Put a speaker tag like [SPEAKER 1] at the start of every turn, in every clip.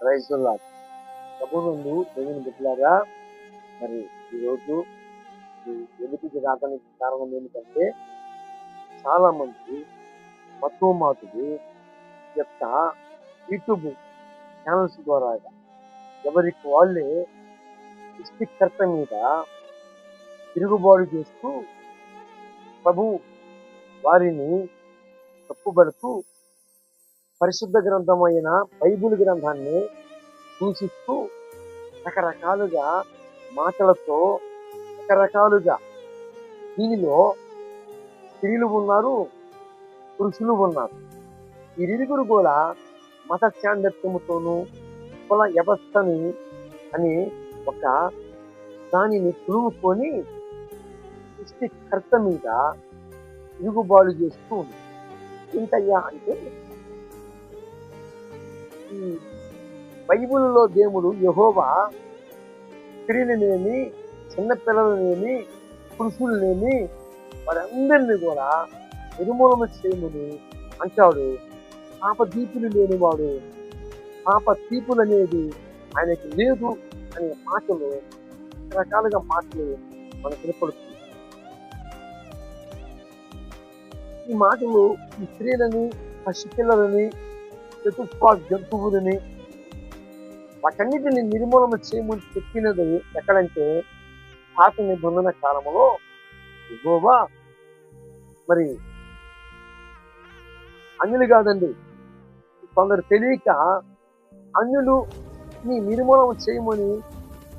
[SPEAKER 1] రైతుల్లా ప్రభుత్వం దేవుని బిడ్డలారా మరి ఈరోజు ఈ వెలుగుకి రావడానికి కారణం ఏమిటంటే చాలా మంది మత్వ యొక్క యూట్యూబ్ ఛానల్స్ ద్వారా ఎవరికి వాళ్ళే సృష్టికర్త మీద తిరుగుబాటు చేస్తూ ప్రభు వారిని తప్పుబడుతూ పరిశుద్ధ గ్రంథమైన బైబుల్ గ్రంథాన్ని సూచిస్తూ రకరకాలుగా మాటలతో రకరకాలుగా దీనిలో స్త్రీలు ఉన్నారు పురుషులు ఉన్నారు. వీరిరుగురు కూడా మత చాండత్యముతోనూ కుల వ్యవస్థని అని ఒక దానిని తురుముకొని సృష్టికర్త మీద తిరుగుబాటు చేస్తూ ఉంది. ఏంటయ్యా అంటే బైబిల్లో దేవుడు యహోవా స్త్రీలనేమి చిన్నపిల్లలనేమి పురుషులనేమి వారందరినీ కూడా నిర్మూలన చేయమని అంటాడు. పాప దీపులు లేనివాడు పాప తీపులు అనేది ఆయనకి లేదు అనే మాటలు రకరకాలుగా మాటలు మనకు వినపడుతుంది ఈ మాటలు ఈ స్త్రీలని పసిపిల్లలని చతుష్పా జంతువులని వాటన్నిటిని నిర్మూలన చేయమని చెప్పినది ఎక్కడంటే పాత నిబంధన కాలంలో గోవా మరి అన్యులు కాదండి కొందరు తెలియక అన్యులు నీ నిర్మూలన చేయమని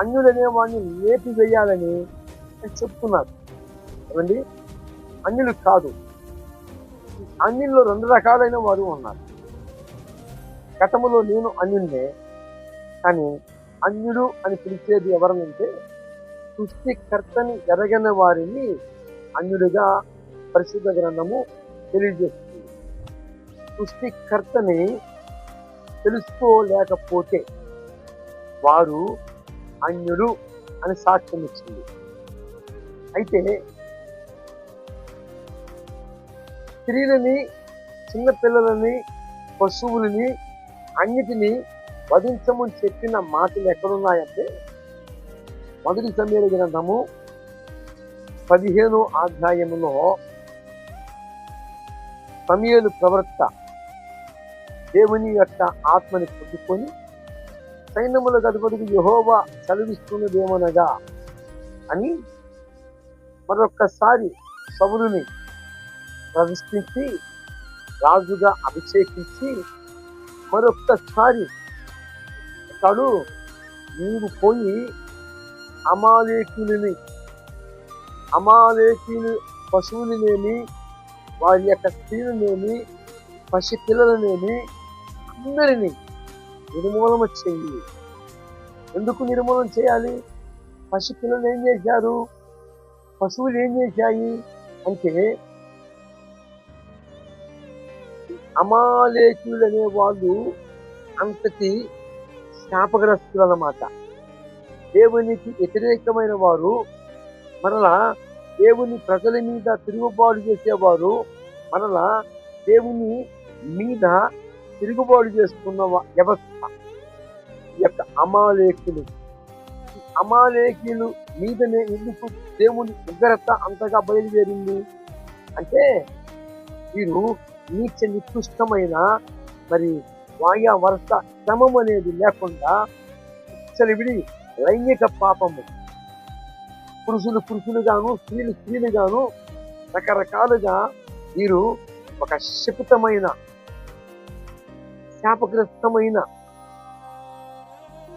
[SPEAKER 1] అన్యులు అనేవాడిని లేపివేయాలని చెప్తున్నారు. ఏమండి? అన్యులు కాదు. అన్యుల్లో రెండు రకాలైన వారు ఉన్నారు. గతములో నేను అన్యున్నే కానీ అన్యుడు అని పిలిచేది ఎవరనంటే సృష్టికర్తని ఎరగని వారిని అన్యుడిగా పరిశుద్ధ గ్రంథము తెలియజేస్తుంది. సృష్టికర్తని తెలుసుకోలేకపోతే వారు అన్యుడు అని సాక్ష్యం ఇచ్చింది. అయితే స్త్రీలని చిన్నపిల్లలని పశువులని అన్నిటినీ వధించమని చెప్పిన మాటలు ఎక్కడున్నాయంటే మొదటి సమీర గ్రంథము పదిహేను అధ్యాయములో సమయలు ప్రవర్త దేవుని యొక్క ఆత్మని పుట్టుకొని సైన్యముల గదుపడికి యహోవా చదివిస్తున్నదేమనగా అని మరొక్కసారి సవులుని ప్రదర్శించి రాజుగా అభిషేకించి మరొక్కసారి తడు నీవు పోయి అమాలేకులని అమాలేకులు పశువులనేమి వారి యొక్క స్త్రీలనేమి పసి పిల్లలనేమి అందరినీ నిర్మూలన చేయి. ఎందుకు నిర్మూలన చేయాలి? పసి పిల్లలు ఏం చేశారు? పశువులు ఏం చేశాయి? అంటే అమాలేకులు అనే వాళ్ళు అంతటి శాపగ్రస్తులు అన్నమాట దేవునికి వ్యతిరేకమైన వారు మరలా దేవుని ప్రజల మీద తిరుగుబాటు చేసేవారు మరలా దేవుని మీద తిరుగుబాటు చేస్తున్న వ్యవస్థ ఈ యొక్క అమాలేకులు. ఈ అమాలేకులు మీదనే ఎందుకు దేవుని ఉగ్రత అంతగా బయలుదేరింది? అంటే వీరు నీచ నికృష్టమైన మరి వాయా వరస క్రమం అనేది లేకుండా విడి లైంగిక పాపము. పురుషులు పురుషులుగాను స్త్రీలు స్త్రీలుగాను రకరకాలుగా వీరు ఒక శపితమైన శాపగ్రస్తమైన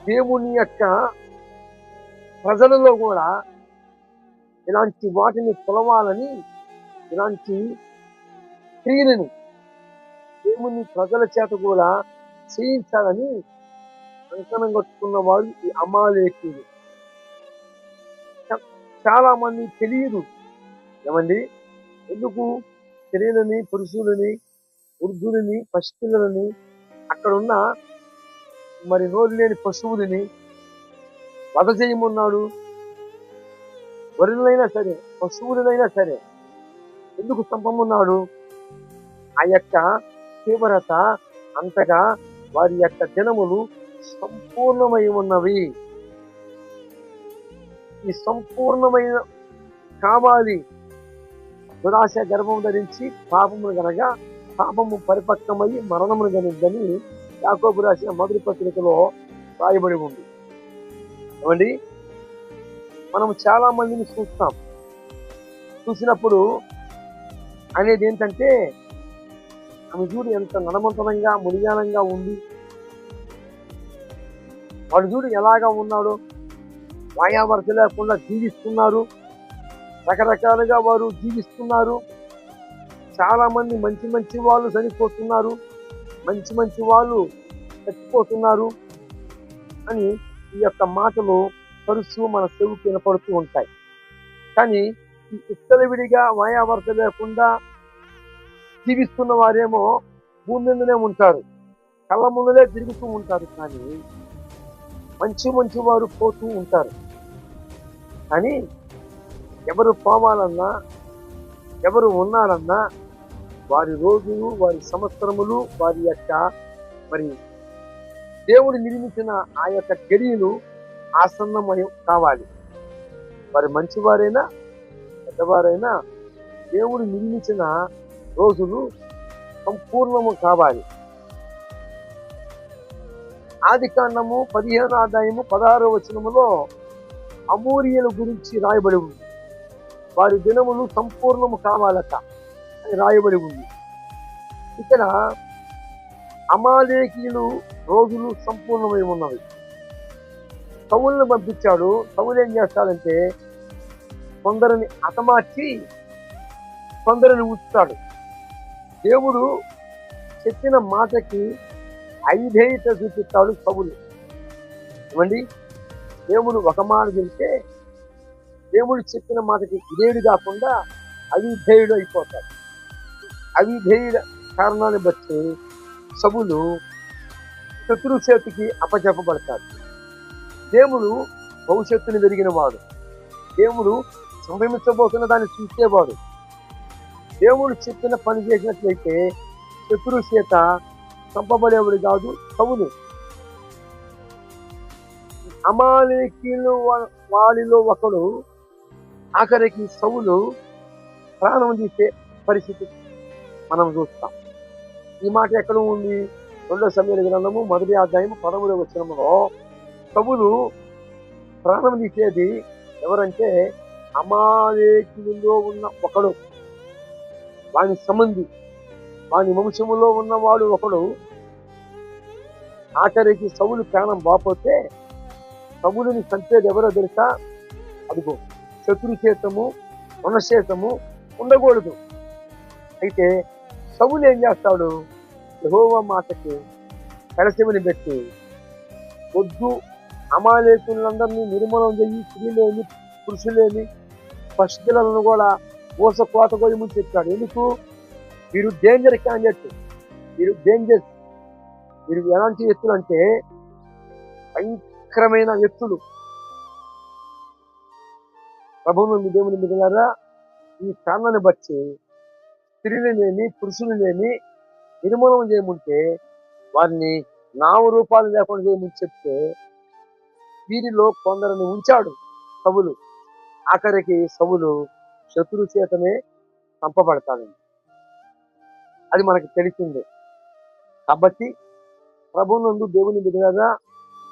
[SPEAKER 1] దేవుని యొక్క ప్రజలలో కూడా ఇలాంటి వాటిని కొలవాలని ఇలాంటి స్త్రీలని దేవుని ప్రజల చేత కూడా చేయించాలని అంకణం కట్టుకున్న వారు ఈ అమాలేకులు. చాలా మంది తెలియదు. ఏమండి? ఎందుకు? స్త్రీలని పురుషులని వృద్ధులని పసిపిల్లలని అక్కడ ఉన్న మరి నోరు లేని పశువులని వధ చేయమన్నాడు. వరులైనా సరే పశువులనైనా సరే ఎందుకు చంపమన్నాడు? ఆ యొక్క తీవ్రత అంతగా వారి యొక్క దినములు సంపూర్ణమై ఉన్నవి. ఈ సంపూర్ణమైన కావాలి. దురాశ గర్భం ధరించి పాపమును గనగా పాపము పరిపక్వమై మరణమును గనిద్దని యాకోబు రాసిన మొదటి పత్రికలో రాయబడి ఉంది. ఏమండి? మనం చాలా మందిని చూస్తాం. చూసినప్పుడు అనేది ఏంటంటే ఆమె చూడు ఎంత నడమంతనంగా మునిగానంగా ఉంది వాడు చూడు ఎలాగా ఉన్నాడు మాయావరస లేకుండా జీవిస్తున్నారు. రకరకాలుగా వారు జీవిస్తున్నారు. చాలా మంది మంచి మంచి వాళ్ళు చనిపోతున్నారు. మంచి మంచి వాళ్ళు చచ్చిపోతున్నారు అని ఈ యొక్క మాటలు తరచూ మన చెవుకి వినపడుతూ ఉంటాయి. కానీ ఈ విడిగా మాయావరస లేకుండా జీవిస్తున్న వారేమో భూమి మీదనే ఉంటారు. కళ్ళ ముందులే తిరుగుతూ ఉంటారు కానీ మంచి మంచి వారు పోతూ ఉంటారు. కానీ ఎవరు పోవాలన్నా ఎవరు ఉన్నారన్నా వారి రోజులు వారి సంవత్సరములు వారి యొక్క మరి దేవుడు నిర్మించిన ఆ యొక్క గడియలు ఆసన్నమయం కావాలి. వారి మంచివారైనా పెద్దవారైనా దేవుడు నిర్మించిన రోజులు సంపూర్ణము కావాలి. ఆది కాండము పదిహేను ఆదాయము పదహారో వచనములో అమూరియల గురించి రాయబడి ఉంది. వారి దినములు సంపూర్ణము కావాలట అని రాయబడి ఉంది. ఇక్కడ అమాలేకీలు రోజులు సంపూర్ణమై ఉన్నవి. సవులను పంపించాడు. సవులు ఏం చేస్తాడంటే కొందరిని అతమార్చి కొందరిని ఉంచుతాడు దేవుడు చెప్పిన మాటకి ఐధేయత చూపిస్తాడు సభులు ఏమండి? దేవుడు ఒక మాట చెబితే దేవుడు చెప్పిన మాటకి ఇదేడు కాకుండా అవిధేయుడు అయిపోతాడు. అవిధేయుడ కారణాన్ని బట్టి సభులు శత్రు చేతికి అప్పచెప్పబడతాడు. దేవుడు భవిష్యత్తుని పెరిగిన వాడు దేవుడు సంభ్రమించబోతున్న దాన్ని చూసేవాడు. దేవుడు చెప్పిన పని చేసినట్లయితే శత్రు చేత చంపబడేవాడు కాదు సవులు అమాలేకీలు వాడిలో ఒకడు ఆఖరికి సవులు ప్రాణం తీసే పరిస్థితి మనం చూస్తాం. ఈ మాట ఎక్కడ ఉంది? రెండో సమయాల గ్రంథము మొదటి అధ్యాయం పదమూడవ వచ్చినములో సవులు ప్రాణం తీసేది ఎవరంటే అమాలేకులలో ఉన్న ఒకడు. వాని సంబంధి వాని వంశములో ఉన్నవాడు ఒకడు. ఆఖరికి సవులు ప్రాణం బాపోతే సవులుని చంపేది ఎవరో తెలుసా? అదిగో శత్రు చేతము మనశ్చేతము ఉండకూడదు. అయితే సవులు ఏం చేస్తాడు? యహోవ మాటకి కలసిమని పెట్టి వద్దు అమాలేకులందరినీ నిర్మూలన చెయ్యి స్త్రీలేని పురుషులేని పశువులను కూడా ఊస కోత కొయ్యమని చెప్పాడు. ఎందుకు? మీరు డేంజర్ క్యాండిడేట్ మీరు డేంజర్ మీరు ఎలాంటి వ్యక్తులు అంటే భయంకరమైన వ్యక్తులు. ప్రభుత్వం దేవుని మిగిలారా ఈ కారణాన్ని బట్టి స్త్రీలు లేని పురుషులు లేని నిర్మూలన చేయముంటే వారిని నామ రూపాలు లేకుండా చేయమని చెప్తే వీరిలో కొందరిని ఉంచాడు సవులు ఆఖరికి సవులు శత్రు చేతనే చంపబడతాడండి. అది మనకు తెలిసిందే. కాబట్టి ప్రభునందు దేవుని బిడ్డగా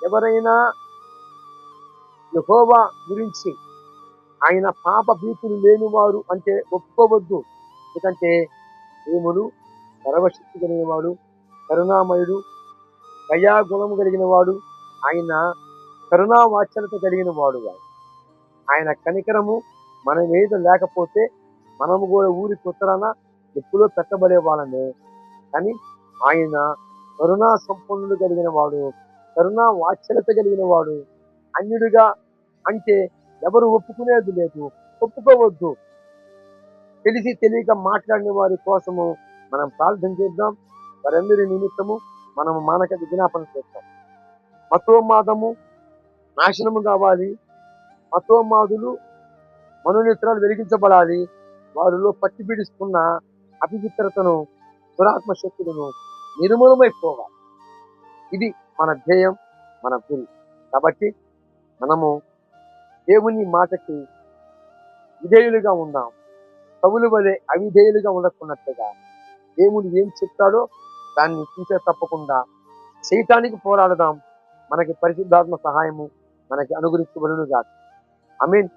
[SPEAKER 1] ఎవరైనా యహోవా గురించి ఆయన పాప భీతులు లేనివారు అంటే ఒప్పుకోవద్దు. ఎందుకంటే దేవుడు సర్వశక్తి కలిగిన వాడు కరుణామయుడు దయాగుణము కలిగిన వాడు ఆయన కరుణావాచనత కలిగిన వాడు. ఆయన కనికరము మనం ఏదో లేకపోతే మనము కూడా ఊరి ఉత్తరాన ఎప్పుడో పెట్టబడే వాళ్ళమే. కానీ ఆయన కరుణా సంపన్నులు కలిగిన వాడు కరుణా వాచ్యత కలిగిన వాడు. అన్యుడిగా అంటే ఎవరు ఒప్పుకునేది లేదు ఒప్పుకోవద్దు. తెలిసి తెలియక మాట్లాడిన వారి కోసము మనం ప్రార్థన చేద్దాం. వారందరి నిమిత్తము మనము మానక విజ్ఞాపన చేస్తాం మతోమాదము నాశనము కావాలి. మతోమాదులు మనోనేత్రాలు వెలిగించబడాలి. వారిలో పట్టి పీడిస్తున్న అపవిత్రతను దురాత్మ శక్తులను నిర్మూలమైపోవాలి. ఇది మన ధ్యేయం మన గురి. కాబట్టి మనము దేవుని మాటకి విధేయులుగా ఉందాం కవులు వలె అవిధేయులుగా ఉండకున్నట్టుగా దేవుడు ఏం చెప్తాడో దాన్ని చూసే తప్పకుండా చేయటానికి పోరాడదాం. మనకి పరిశుద్ధాత్మ సహాయము మనకి అనుగ్రహించబడును కాదు ఐ మీన్